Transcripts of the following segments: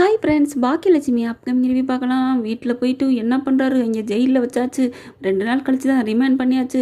Hi friends Baakiyalakshmi upcoming review பார்க்கலாம். வீட்டில் போயிட்டு என்ன பண்ணுறாரு இங்கே ஜெயிலில் வச்சாச்சு. ரெண்டு நாள் கழிச்சு தான் ரிமைண்ட் பண்ணியாச்சு.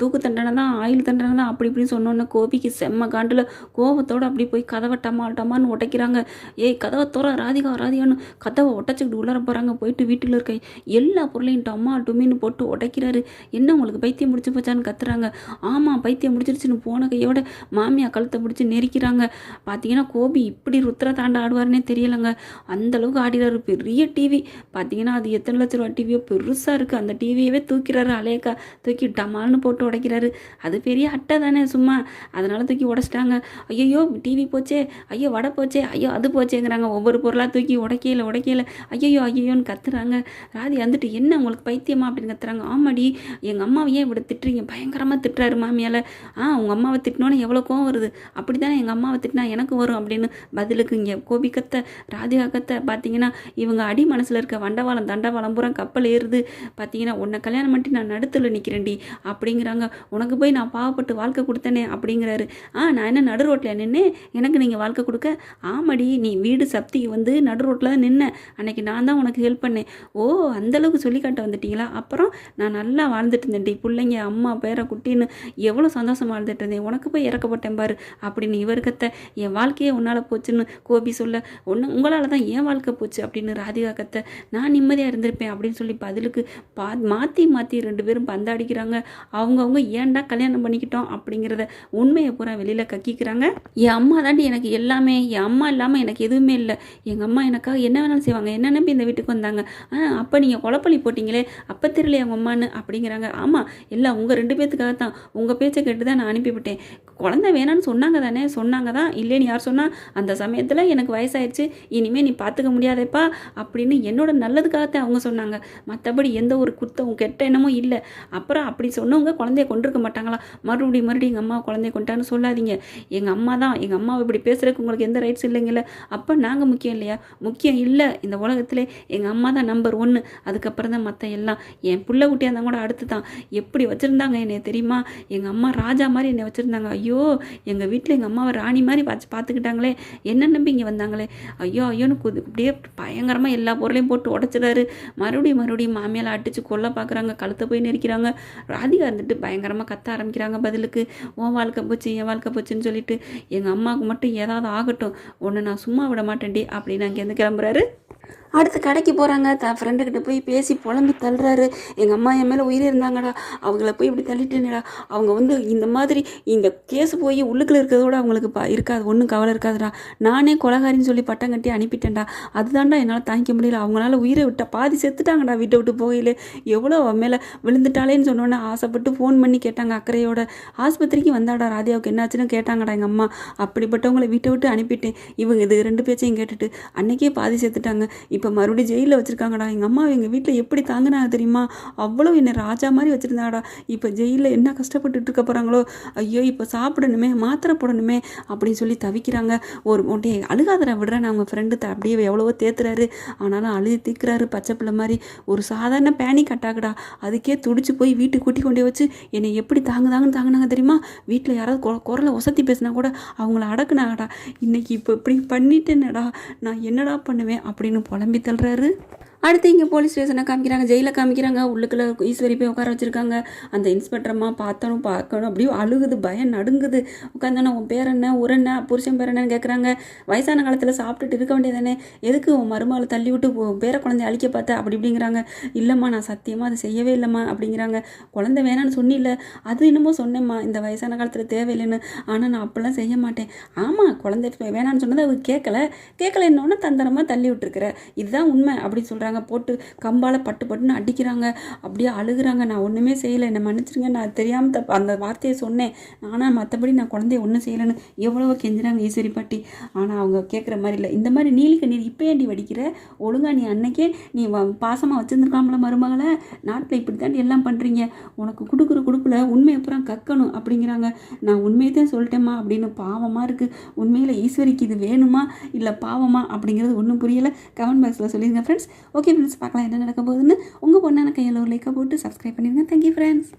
தூக்கு தண்டனை தான் ஆயுள் தண்டனை தான் அப்படி இப்படின்னு சொன்னோன்னே கோபிக்கு செம்ம காண்டில் கோபத்தோடு அப்படி போய் கதவை டமாட்டமான்னு உடைக்கிறாங்க. ஏய் கதவை தோற ராதிகா ராதிகான்னு கதவை உடச்சிக்கிட்டு உள்ளர போகிறாங்க போயிட்டு வீட்டில் இருக்க எல்லா பொருளையும் டம்மா டுமின்னு போட்டு உடைக்கிறாரு. என்ன உங்களுக்கு பைத்தியம் முடிச்சு போச்சான்னு கத்துறாங்க. ஆமாம் பைத்தியம் முடிச்சிருச்சுன்னு போன கையோட மாமியா கழுத்தை பிடிச்சி நெரிக்கிறாங்க. பார்த்தீங்கன்னா கோபி இப்படி ருத்ர தாண்ட ஆடுவார்னே தெரியலைங்க. அந்த அளவுக்கு ஆடிறாரு. பெரிய டிவி பார்த்தீங்கன்னா அது எத்தனை லட்ச ரூபா டிவியோ பெருசாக இருக்குது அந்த டிவியவே தூக்கிறாரு அலையக்கா. தூக்கி டமால்னு போட்டு உடைக்கிறாரு. அது பெரிய அட்டை தானே சும்மா. அதனால் தூக்கி உடச்சிட்டாங்க. ஐயோ டிவி போச்சே. ஐயோ வடை போச்சே. ஐயோ அது போச்சேங்கிறாங்க. ஒவ்வொரு பொருளாக தூக்கி உடைக்கல உடைக்கல ஐயோ ஐயோன்னு கத்துறாங்க. ராதி வந்துட்டு என்ன உங்களுக்கு பைத்தியமா? அப்படின்னு கத்துறாங்க. ஆமாடி எங்கள் அம்மாவை ஏன் இப்படி திட்டுறீங்க? பயங்கரமாக திட்டுறாரு மாமியால். ஆ உங்கள் அம்மாவை திட்டினோன்னு எவ்வளோ கோவம் வருது. அப்படி தானே எங்கள் அம்மாவை திட்டினா எனக்கு வரும் அப்படின்னு பதிலுக்கு இங்கே கோபி கத்த ராதிகா கத்தை பார்த்தீங்கன்னா இவங்க அடி மனசில் இருக்க வண்டவாளம் தண்டவாளம் பூரா கப்பல் ஏறுது. பார்த்தீங்கன்னா உன்னை கல்யாணம் பண்ணிட்டு நான் நடுத்தில் நிற்கிறேன்டி அப்படிங்கிறாங்க. உனக்கு போய் நான் பாவப்பட்டு வாழ்க்கை கொடுத்தனே அப்படிங்கிறாரு. ஆ நான் என்ன நடு ரோட்டில் நின்று எனக்கு நீங்கள் வாழ்க்கை கொடுக்க? ஆமாடி நீ வீடு சப்திக்கு வந்து நடு ரோட்டில் தான் நின்னேன் அன்னைக்கு நான் தான் உனக்கு ஹெல்ப் பண்ணேன். ஓ அந்தளவுக்கு சொல்லி காட்ட வந்துட்டீங்களா? அப்புறம் நான் நல்லா வாழ்ந்துட்டு இருந்தேன்டி பிள்ளைங்க அம்மா பேர குட்டின்னு எவ்வளோ சந்தோஷமாக வாழ்ந்துட்டு இருந்தேன். உனக்கு போய் இறக்கப்பட்டேன் பாரு அப்படின்னு இவர் என் வாழ்க்கையே உன்னால் போச்சுன்னு கோபி சொல்ல ஒன்று உங்களால் தான் என் வாழ்க்கை போச்சு அப்படின்னு ராதிகா கத்த நான் நிம்மதியாக இருந்திருப்பேன் அப்படின்னு சொல்லி பதிலுக்கு பா மாற்றி மாற்றி ரெண்டு பேரும் பந்தாடிக்கிறாங்க. அவங்க ஏன்டா கல்யாணம் பண்ணிக்கிட்டோம் அப்படிங்கிறத உண்மையை பூரா வெளியில் கக்கிக்கிறாங்க. என் அம்மா தாண்டி எனக்கு எல்லாமே என் அம்மா இல்லாமல் எனக்கு எதுவுமே இல்லை. எங்கள் அம்மா எனக்காக என்ன வேணாலும் செய்வாங்க என்ன நம்பி இந்த வீட்டுக்கு வந்தாங்க. அப்போ நீங்கள் குழப்பள்ளி போட்டிங்களே அப்போ தெரியல எங்கள் அம்மான்னு அப்படிங்கிறாங்க. ஆமாம் எல்லாம் உங்கள் ரெண்டு பேர்த்துக்காக தான். உங்கள் பேச்சை கேட்டு தான் நான் அனுப்பிவிட்டேன் குழந்தை வேணான்னு சொன்னாங்க தானே சொன்னாங்க தான். இல்லைன்னு யார் சொன்னால் அந்த சமயத்தில் எனக்கு வயசாயிடுச்சு இனிமேல் நீ பார்த்துக்க முடியாதேப்பா அப்படின்னு என்னோட நல்லதுக்காகத்தான் அவங்க சொன்னாங்க. மற்றபடி எந்த ஒரு குத்தம் கெட்ட எண்ணமும் இல்லை. அப்புறம் அப்படி சொன்னவங்க குழந்தைய கொண்டிருக்க மாட்டாங்களா? மறுபடியும் மறுபடியும் எங்கள் அம்மா குழந்தைய கொண்டான்னு சொல்லாதீங்க. எங்கள் அம்மா தான். எங்கள் அம்மாவை இப்படி பேசுகிறதுக்கு உங்களுக்கு எந்த ரைட்ஸ் இல்லைங்கல்ல? அப்போ நாங்கள் முக்கியம் இல்லையா? முக்கியம் இல்லை. இந்த உலகத்தில் எங்கள் அம்மா தான் நம்பர் ஒன்று அதுக்கப்புறம் தான் மற்ற எல்லாம். என் பிள்ளை குட்டியாக இருந்தால் கூட அடுத்து தான். எப்படி வச்சுருந்தாங்க என்னை தெரியுமா? எங்கள் அம்மா ராஜா மாதிரி என்னை வச்சுருந்தாங்க. ஐயோ எங்கள் வீட்டில் எங்கள் அம்மாவை ராணி மாதிரி வச்சு பார்த்துக்கிட்டாங்களே என்ன நம்பி இங்கே வந்தாங்களே? ஐயோ ஐயோன்னு குது இப்படியே பயங்கரமாக எல்லா பொருளையும் போட்டு உடச்சிடாரு மறுபடியும் மறுபடியும் மாமியால் அடித்து கொல்ல பார்க்குறாங்க கழுத்தை போய் நெரிக்கிறாங்க. ராதிகா இருந்துட்டு பயங்கரமாக கத்த ஆரம்பிக்கிறாங்க. பதிலுக்கு உன் வாழ்க்கை போச்சு என் வாழ்க்கை போச்சுன்னு சொல்லிட்டு எங்கள் அம்மாவுக்கு மட்டும் ஏதாவது ஆகட்டும். ஒன்று நான் சும்மா விட மாட்டேன்டி அப்படின்னு அங்கேருந்து கிளம்புறாரு. அடுத்து கடைக்கு போகிறாங்க தான் ஃப்ரெண்டுக்கிட்ட போய் பேசி புலம்பி தள்ளுறாரு. எங்கள் அம்மா என் மேலே உயிரே இருந்தாங்கடா. அவங்கள போய் இப்படி தள்ளிட்டேனேடா. அவங்க வந்து இந்த மாதிரி இந்த கேஸ் போய் உள்ளுக்குள்ள இருக்கிறதோட அவங்களுக்கு ப இருக்காது. ஒன்றும் கவலை இருக்காதுடா. நானே கொலகாரின்னு சொல்லி பட்டம் கட்டி அனுப்பிட்டேன்டா. அதுதான்டா என்னால் தாங்கிக்க முடியல. அவங்களால உயிரை விட்ட பாதி செத்துட்டாங்கடா வீட்டை விட்டு போகையிலே. எவ்வளோ அவன் மேலே விழுந்துட்டாளேன்னு சொன்னோன்னே ஆசைப்பட்டு ஃபோன் பண்ணி கேட்டாங்க அக்கறையோட. ஆஸ்பத்திரிக்கு வந்தாடா ராதியாவுக்கு என்னாச்சுன்னு கேட்டாங்கடா எங்கள் அம்மா. அப்படிப்பட்டவங்களை வீட்டை விட்டு அனுப்பிட்டேன். இவங்க இது ரெண்டு பேச்சையும் கேட்டுட்டு அன்னைக்கே பாதி செத்துட்டாங்க. இப்போ மறுபடியும் ஜெயிலில் வச்சுருக்காங்கடா. எங்கள் அம்மா எங்கள் வீட்டில் எப்படி தாங்கினாங்க தெரியுமா? அவ்வளோ என்னை ராஜா மாதிரி வச்சுருந்தாடா. இப்போ ஜெயிலில் என்ன கஷ்டப்பட்டுட்டு இருக்க போகிறாங்களோ ஐயோ இப்போ சாப்பிடணுமே மாத்திரை போடணுமே அப்படின்னு சொல்லி தவிக்கிறாங்க. ஒரு ஒன்றை அழுகாதரை விடுறேன் அவங்க ஃப்ரெண்டு அப்படியே எவ்வளவோ தேத்துறாரு. ஆனாலும் அழுது தீக்குறாரு பச்சை பிள்ளை மாதிரி. ஒரு சாதாரண பேனிக் அட்டாக்குடா அதுக்கே துடிச்சு போய் வீட்டுக்கு கூட்டி கொண்டே வச்சு என்னை எப்படி தாங்குதாங்கன்னு தாங்கினாங்க தெரியுமா? வீட்டில் யாராவது கொ குரலை ஒசத்தி பேசினா கூட அவங்கள அடக்குனாங்கடா. இன்னைக்கு இப்போ இப்படி பண்ணிட்டேன்னடா நான் என்னடா பண்ணுவேன் அப்படின்னு புலம்பி தள்ளுறாரு. அடுத்து இங்கே போலீஸ் ஸ்டேஷனை காமிக்கிறாங்க ஜெயிலில் காமிக்கிறாங்க உள்ளுக்குள்ள ஈஸ்வரி போய் உட்கார வச்சுருக்காங்க. அந்த இன்ஸ்பெக்டரம்மா பார்த்தனும் பார்க்கணும். அப்படியே அழுகுது பயம் நடுங்குது. உட்காந்தானே உன் பேர் என்ன? ஒரு என்ன? புருஷன் பேர் என்னன்னு கேட்குறாங்க வயசான காலத்தில் சாப்பிட்டுட்டு இருக்க வேண்டியதானே எதுக்கு உன் மருமகளை தள்ளி விட்டு பேர குழந்தைய அழிக்க பார்த்த? அப்படி இப்படிங்கிறாங்க. இல்லைம்மா நான் சத்தியமாக அதை செய்யவே இல்லைம்மா. அப்படிங்கிறாங்க. குழந்தை வேணான்னு சொன்னில்ல. அது என்னமோ சொன்னேம்மா. இந்த வயசான காலத்தில் தேவையில்லைன்னு. ஆனால் நான் அப்போல்லாம் செய்ய மாட்டேன். ஆமாம் குழந்தை வேணான்னு சொன்னதை அவர் கேட்கல கேட்கல என்னோன்னு தந்திரமாக தள்ளி விட்டுருக்குற. இதுதான் உண்மை. அப்படின்னு சொல்கிறாங்க போட்டு கம்பால் பட்டு பட்டுன்னு அடிக்கிறாங்க அப்படியே அழுகுறாங்க. நான் ஒன்றுமே செய்யலை. என்னை மன்னிச்சிருங்க. நான் தெரியாமல் தப்பு அந்த வார்த்தையை சொன்னேன். ஆனால் மற்றபடி நான் குழந்தைய ஒன்றும் செய்யலைன்னு எவ்வளவோ கெஞ்சுறாங்க ஈஸ்வரி பாட்டி. ஆனால் அவங்க கேட்குற மாதிரி இல்லை. இந்த மாதிரி நீலிக்க நீர் இப்போ ஏண்டி வடிக்கிற? ஒழுங்கா நீ அன்னைக்கே நீ பாசமாக வச்சுருந்துருக்காமல மருமகளை? நாட்டில் இப்படி தாண்டி எல்லாம் பண்ணுறீங்க உனக்கு கொடுக்குற கொடுப்புல உண்மையை அப்புறம் கக்கணும் அப்படிங்கிறாங்க. நான் உண்மையை தான் சொல்லிட்டேம்மா அப்படின்னு பாவமாக இருக்குது உண்மையில் ஈஸ்வரிக்கு இது வேணுமா? இல்லை பாவமா? அப்படிங்கிறது ஒன்றும் புரியலை. கமெண்ட் பாக்ஸில் சொல்லிடுங்க ஃப்ரெண்ட்ஸ் ஓகே ஃப்ரெண்ட்ஸ் பார்க்கலாம் என்ன நடக்க போகுதுன்னு. உங்கள் பொண்ணான கையில் ஒரு லைக்கை போட்டு சப்ஸ்கிரைப் பண்ணிடுங்க. Thank you friends